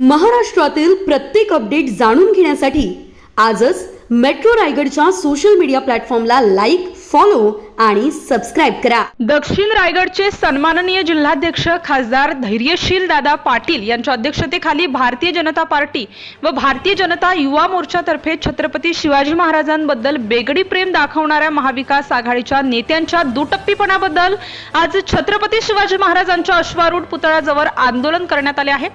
महाराष्ट्रातील प्रत्येक अपडेट जाणून घेण्यासाठी आजच मेट्रो रायगडच्या सोशल मीडिया प्लॅटफॉर्मला लाईक फॉलो आणि सबस्क्राईब करा. दक्षिण रायगडचे सन्माननीय जिल्हाध्यक्ष खासदार धैर्यशील दादा पाटील यांच्या अध्यक्षतेखाली भारतीय जनता पार्टी व भारतीय जनता युवा मोर्चातर्फे छत्रपती शिवाजी महाराजांबद्दल बेगडी प्रेम दाखवणाऱ्या महाविकास आघाडीच्या नेत्यांच्या दुटप्पीपणाबद्दल आज छत्रपती शिवाजी महाराजांच्या अश्वारूढ पुतळ्याजवळ आंदोलन करण्यात आले आहे.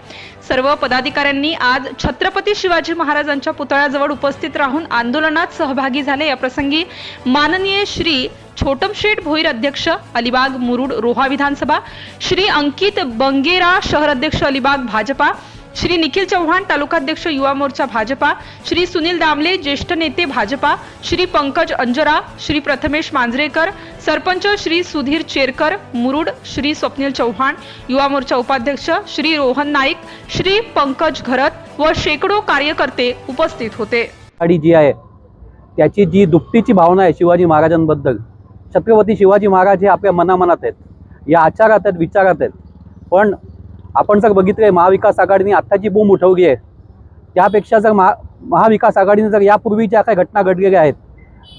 सर्व पदाधिकाऱ्यांनी आज छत्रपती शिवाजी महाराजांच्या पुतळ्याजवळ उपस्थित राहून आंदोलनात सहभागी झाले. या प्रसंगी माननीय श्री छोटमशेठ भोईर अध्यक्ष अलिबाग मुरुड रोहा विधानसभा श्री अंकित बंगेरा शहर अध्यक्ष अलिबाग भाजपा श्री निखिल चव्हाण तालुकाध्यक्ष युवा मोर्चा भाजपा श्री सुनील दामले ज्येष्ठ नेते भाजपा श्री पंकज अंजरा श्री प्रथमेश मांजरेकर सरपंच श्री सुधीर चेरकर मुरुड श्री स्वप्नील चव्हाण युवा मोर्चा उपाध्यक्ष श्री रोहन नाईक श्री पंकज घरत व शेकडो कार्यकर्ते उपस्थित होते. जी आहे त्याची जी दुपटीची भावना आहे शिवाजी महाराजांबद्दल छत्रपती शिवाजी महाराज हे आपल्या मनामनात आहेत. या आचारात आहेत विचारात आहेत. पण आपण जर बघितलं आहे महाविकास आघाडीने आत्ता जी बूम उठवली आहे. त्यापेक्षा जर महा महाविकास आघाडीने जर यापूर्वी ज्या काही घटना घडलेल्या आहेत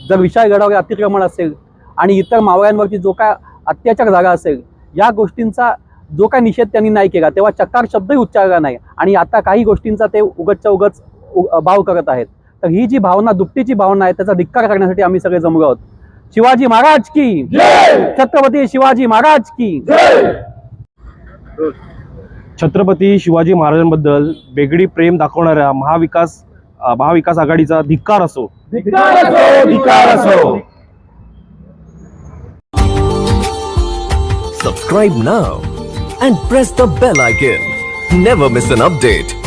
जर विषय घडवले अतिक्रमण असेल आणि इतर मावळ्यांवरती जो काय अत्याचार झाला असेल या गोष्टींचा जो काय निषेध त्यांनी नाही केला तेव्हा चकार शब्दही उच्चारला नाही आणि आता काही गोष्टींचा ते उगतच्या उगच भाव करत आहेत. तर ही जी भावना दुपटीची भावना आहे त्याचा धिक्कार करण्यासाठी आम्ही सगळे जमलो आहोत. शिवाजी महाराज की। छत्रपती शिवाजी महाराज की। छत्रपती शिवाजी महाराजांबद्दल बेगडी प्रेम दाखवणाऱ्या महाविकास महाविकास आघाडीचा धिक्कार असो. Subscribe now and press the bell icon. Never miss an update.